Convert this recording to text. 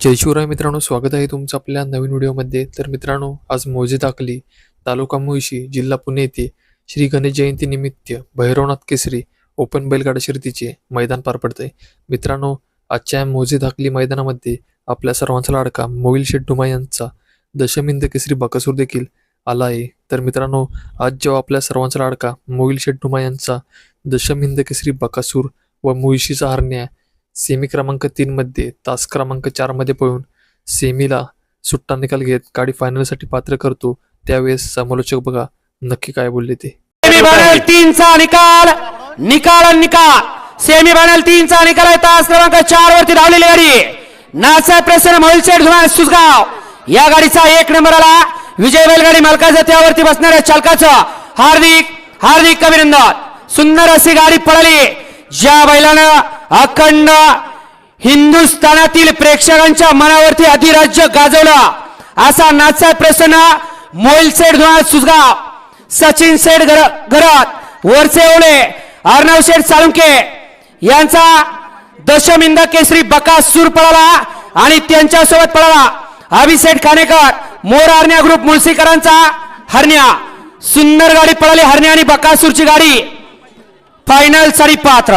जय शिवराय मित्रांनो स्वागत आहे तुमचं आपल्या नवीन व्हिडिओमध्ये. तर मित्रांनो आज मोजे दाखली तालुका मुळशी जिल्हा पुणे येथे श्री गणेश जयंती निमित्त भैरवनाथ केसरी ओपन बैलगाडा शर्तीचे मैदान पार पडतंय. मित्रांनो आजच्या मोजे दाखली मैदानामध्ये आपल्या सर्वांचा लाडका मोईल शेड्डुमा यांचा दशमिंद केसरी बकासूर देखील आला आहे. तर मित्रांनो आज जेव्हा आपल्या सर्वांचा लाडका मोईल शेड्डुमा यांचा दशमिंद केसरी बकासूर व मुळशीचा हरण्या सेमी क्रमांक तीन मध्ये तास क्रमांक चारमध्ये पळून सेमीला सुट्टा निकाल घेत गाडी फायनलसाठी पात्र करतो. त्यावेळेस समालोचक बघा नक्की काय बोलले ते. सेमीफायनल तीनचा निकाल निकाल निकाल. सेमी फायनल तीनचा निकाल आहे तास क्रमांक चार वरती धावलेली गाडी. नासा प्रसन्न मोहिलशेठ धुमाळ सुसगाव या गाडीचा एक नंबर आला. विजय बैलगाडी मालकाचा त्यावरती बसणाऱ्या चालकाचं हार्दिक हार्दिक अभिनंदन. सुंदर अशी गाडी पळाली. ज्या बैलानं अखंड हिंदुस्थानातील प्रेक्षकांच्या मनावरती अधिराज्य गाजवलं असा नाचा प्रसन्न मोहिलशेठ धुळा सुजगाव सचिन सेठ घर- घरात वरचे ओळे अर्णव शेठ साळुंके यांचा दशमिंद केसरी बकासूर पळाला आणि त्यांच्यासोबत पळाला अभिषेक खानेकर मोर हरण्या ग्रुप मुळशीकरांचा हरण्या. सुंदर गाडी पळाली हरण्या आणि बकासूरची गाडी. फायनलसाठी पात्र